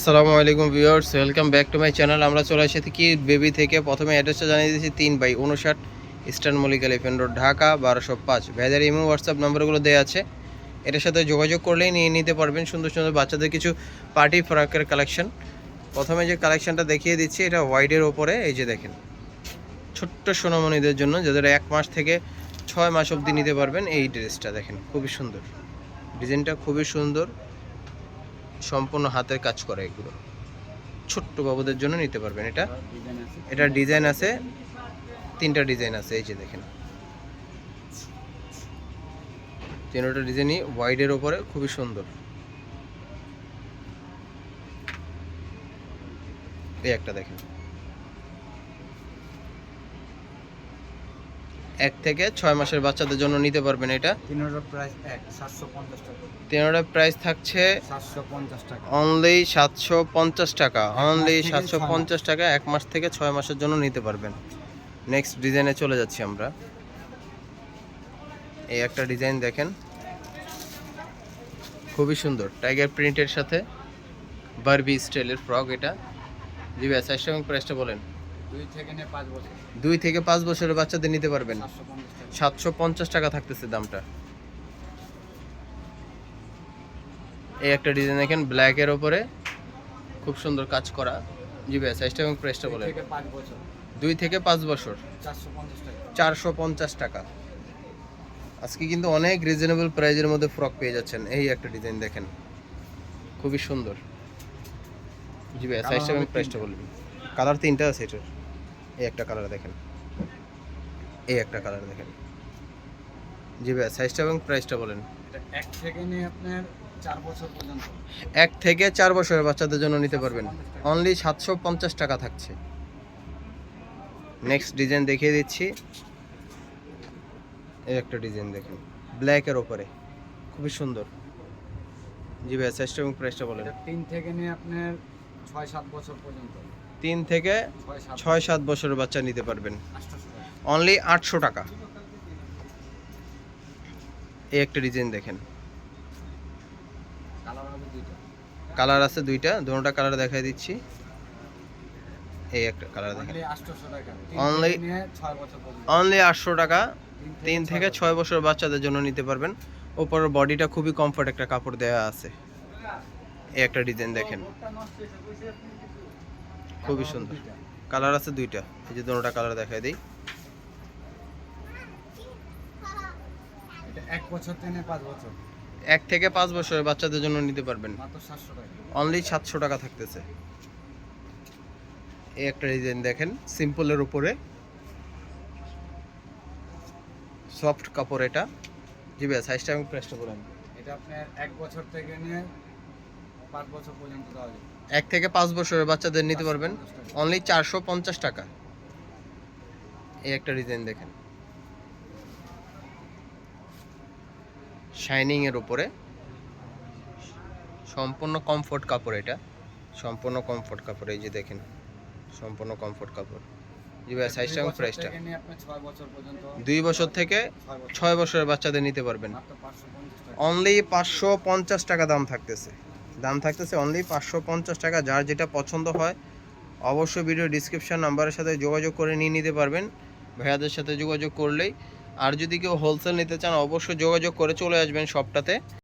আসসালামু আলাইকুম viewers, welcome back to my channel. আমরা চলে এসেছি কি বেবি থেকে। প্রথমে অ্যাড্রেসটা জানিয়ে দিয়েছি, তিন বাই উনষাট Eastern Mallick Elephant Road, Dhaka, বারোশো পাঁচ। ভেজার ইমো, হোয়াটসঅ্যাপ নাম্বারগুলো দেওয়া আছে। এটার সাথে যোগাযোগ করলেই নিয়ে নিতে পারবেন সুন্দর সুন্দর বাচ্চাদের কিছু পার্টি ফ্রকের কালেকশন। প্রথমে যে কালেকশনটা দেখিয়ে দিচ্ছি, এটা হোয়াইটের ওপরে, এই যে দেখেন। ছোট্ট সোনামণিদের জন্য, যাদের এক মাস থেকে ছয় মাস অবধি নিতে পারবেন এই ড্রেসটা, দেখেন, খুবই সুন্দর। ডিজাইনটা খুবই সুন্দর। সম্পূর্ণ হাতের কাজ করে এগুলো। ছোট্ট বাবুদের জন্য নিতে পারবেন এটা। এটা ডিজাইন আছে। তিনটা ডিজাইন আছে এই যে দেখেন। তিনটা ডিজাইনই ওয়াইডের ওপরে খুবই সুন্দর। এই একটা দেখেন। এক থেকে ছয় মাসের বাচ্চাদের জন্য নিতে পারবেন এটা। তিনোটার প্রাইস এক সাতশো পঞ্চাশ টাকা। তিনটা প্রাইস থাকছে সাতশো পঞ্চাশ টাকা। অনলি সাতশো পঞ্চাশ টাকা অনলি সাতশো পঞ্চাশ টাকা এক মাস থেকে ছয় মাসের জন্য নিতে পারবেন। নেক্সট ডিজাইনে চলে যাচ্ছি আমরা। এই একটা ডিজাইন দেখেন। খুবই সুন্দর। টাইগার প্রিন্টের সাথে বারবি স্টাইলের ফ্রক এটা। জি ভাই সাইজটা এবং প্রাইসটা বলেন। দুই থেকে পাঁচ বছরের বাচ্চাদের নিতে পারবেন। সাতশো পঞ্চাশ টাকা। থাকতেছে দামটা। এই একটা ডিজাইন দেখেন ব্ল্যাকের ওপরে খুব সুন্দর কাজ করা। জি ভাই সাইজটা এবং প্রাইসটা বছর। দুই থেকে পাঁচ বছর। চারশো পঞ্চাশ টাকা। চারশো পঞ্চাশ টাকা। আজকে কিন্তু অনেক রিজনেবল প্রাইজের মধ্যে ফ্রক পেয়ে যাচ্ছেন। এই একটা ডিজাইন দেখেন। খুবই সুন্দর। জি ভাই সাইজটা এবং প্রাইসটা বলবেন কালার তিনটা আছে এটার। এই একটা কালার দেখেন। এই একটা কালার দেখেন। জি ভাই সাইজটা এবং প্রাইসটা বলেন। এক থেকে নিয়ে আপনার চার বছর পর্যন্ত। এক থেকে চার বছরের বাচ্চাদের জন্য নিতে পারবেন। অনলি সাতশো পঞ্চাশ টাকা থাকছে। নেক্সট ডিজাইন দেখিয়ে দিচ্ছি। এই একটা ডিজাইন দেখুন। ব্ল্যাকের ওপরে। খুবই সুন্দর। জি ভাই সাইজটা এবং প্রাইসটা বলেন। তিন থেকে নিয়ে আপনার ছয় সাত বছর পর্যন্ত। তিন থেকে ছয় সাত বছরের বাচ্চা নিতে পারবেন। অনলি আটশো টাকা। এই একটা ডিজাইন দেখেন। কালার আছে দুইটা, দুটোটা কালার দেখাই দিচ্ছি। এই একটা কালার দেখেন। অনলি অনলি আটশো টাকা। তিন থেকে ছয় বছর বাচ্চাদের জন্য নিতে পারবেন। ওপরের বডিটা খুবই কমফর্ট একটা কাপড় দেওয়া আছে। এই একটা ডিজাইন দেখেন। খুবই সুন্দর। কালার আছে দুইটা। এই যে দুটোটা কালার দেখাই দিই। এক বছর থেকে পাঁচ বছর। এক থেকে পাঁচ বছরের বাচ্চাদের জন্য নিতে পারবেন। অনলি সাতশো টাকা। থাকতেছে। এই একটা ডিজাইন দেখেন সিম্পলের উপরে। সফট কাপড় এটা। জি ভাই সাইজটা এবং প্রেসটা বলেন এটা আপনার এক বছর থেকে নিয়ে পাঁচ বছর পর্যন্ত দেওয়া যাবে। এক থেকে পাঁচ বছরের বাচ্চাদের নিতে পারবেন। অনলি চারশো পঞ্চাশ টাকা। এই একটা ডিজাইন দেখেন। শাইনিং এর উপরে। সম্পূর্ণ কমফোর্ট কাপড় এটা। সম্পূর্ণ কমফোর্ট কাপড় এই যে দেখেন। সম্পূর্ণ কমফোর্ট কাপড়। জি ভাই সাইজটা এবং দুই বছর প্রাইসটা থেকে ছয় দুই বছর থেকে ছয় বছরের বাচ্চাদের নিতে পারবেন। অনলি পাঁচশো পঞ্চাশ টাকা দাম থাকতেছে। দাম থাকতেছে অনলি পাঁচশো পঞ্চাশ টাকা। যার যেটা পছন্দ হয়, অবশ্যই ভিডিও ডিসক্রিপশান নাম্বারের সাথে যোগাযোগ করে নিয়ে নিতে পারবেন। ভাইয়াদের সাথে যোগাযোগ করলেই। আর যদি কেউ হোলসেল নিতে চান, অবশ্যই যোগাযোগ করে চলে আসবেন শপটাতে